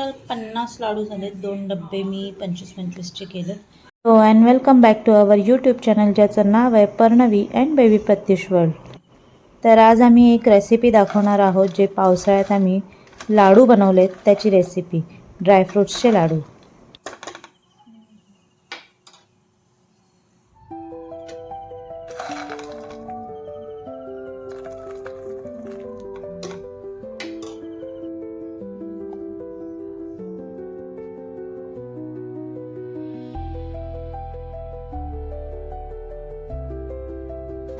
Total पन्नास लाडू झालेत. दोन डब्बे मी पंचवीस पंचवीसचे केलेत. हो and welcome back to our YouTube channel ज्याचं नाव आहे Parnavi and baby Pratyush world तर आज आम्ही एक रेसिपी दाखवणार आहोत जे पावसाळ्यात आम्ही लाडू बनवलेत त्याची रेसिपी ड्रायफ्रूट्सचे लाडू.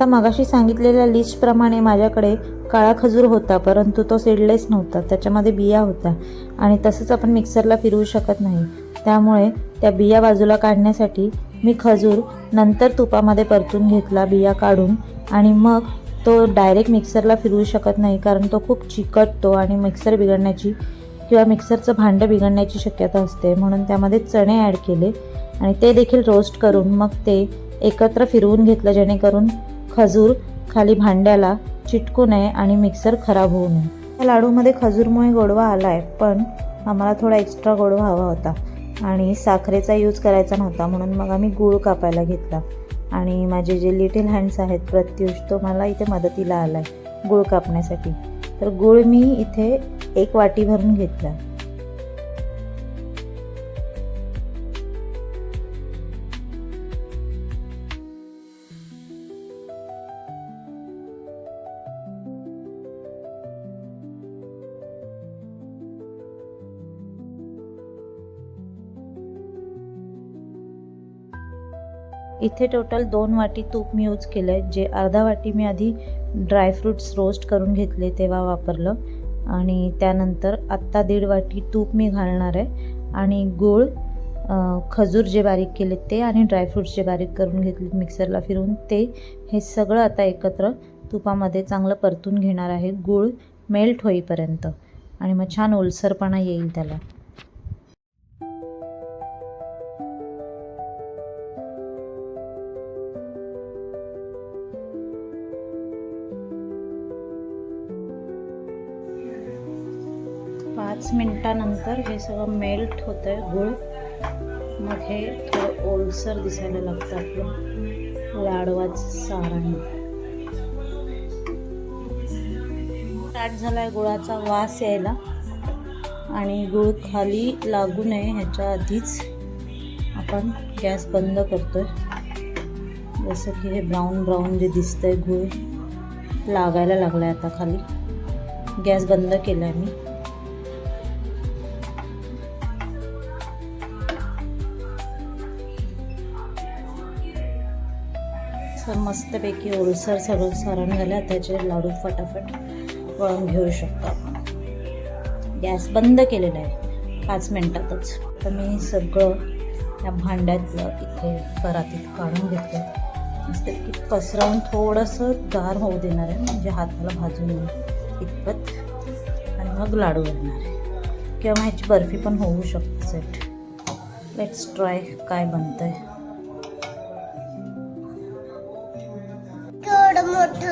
आता मगाशी सांगितलेल्या लिस्टप्रमाणे माझ्याकडे काळा खजूर होता परंतु तो सीडलेस नव्हता. त्याच्यामध्ये बिया होत्या आणि तसंच आपण मिक्सरला फिरवू शकत नाही. त्यामुळे त्या बिया बाजूला काढण्यासाठी मी खजूर नंतर तुपामध्ये परतून घेतला बिया काढून. आणि मग तो डायरेक्ट मिक्सरला फिरवू शकत नाही कारण तो खूप चिकटतो आणि मिक्सर बिघडण्याची किंवा मिक्सरचं भांडं बिघडण्याची शक्यता असते. म्हणून त्यामध्ये चणे ॲड केले आणि ते देखील रोस्ट करून मग ते एकत्र फिरवून घेतलं जेणेकरून खजूर खाली भांड्याला चिटकू नये आणि मिक्सर खराब होऊ नये. या लाडूमध्ये खजूरमुळे गोडवा आला आहे पण आम्हाला थोडा एक्स्ट्रा गोडवा हवा होता आणि साखरेचा यूज करायचा नव्हता म्हणून मग आम्ही गूळ कापायला घेतला. आणि माझे जे लिटिल हँड्स आहेत प्रत्युष तो मला इथे मदतीला आला आहे गूळ कापण्यासाठी. तर गूळ मी इथे एक वाटी भरून घेतला. इथे टोटल दोन वाटी तूप मी यूज केलं आहे जे अर्धा वाटी मी आधी ड्रायफ्रूट्स रोस्ट करून घेतले तेव्हा वापरलं. आणि त्यानंतर आत्ता दीड वाटी तूप मी घालणार आहे. आणि गूळ खजूर जे बारीक केले ते आणि ड्रायफ्रूट्स जे बारीक करून घेतले मिक्सरला फिरून ते हे सगळं आता एकत्र तुपामध्ये चांगलं परतून घेणार आहे. गूळ मेल्ट होईपर्यंत. आणि मग छान ओलसरपणा येईल त्याला. पाच मिनटानंतर हे सगळं मेल्ट होतं आहे गुळ. मग हे थोडं ओलसर दिसायला लागतं आपलं. लाडवाचं सारण. स्टार्ट झाला आहे गुळाचा वास यायला. आणि गुळ खाली लागू नये ह्याच्या आधीच आपण गॅस बंद करतोय. जसं की हे ब्राऊन ब्राऊन जे दिसतंय गुळ लागायला लागला आहे आता खाली. गॅस बंद केला आहे मी. सर मस्तपैकी ओलसर सगळं सारण झालं. त्याचे लाडू फटाफट वळून घेऊ शकतो. आपण गॅस बंद केलेला आहे. पाच मिनटातच. तर मी सगळं या भांड्यातलं इथे परातीत काढून घेतलं. मस्तपैकी पसरवून थोडंसं गार होऊ देणार आहे. म्हणजे हाताला भाजून येईल इतपत. आणि मग लाडू येणार आहे. किंवा ह्याची बर्फी पण होऊ शकते. सेट लेट्स ट्राय काय बनतं आहे কথা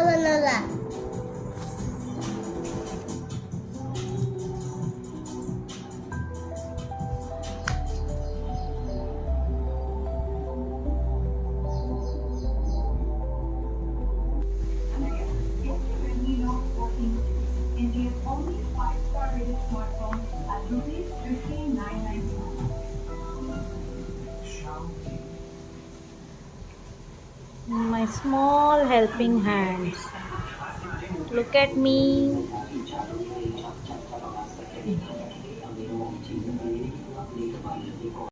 small helping hands. Look at me.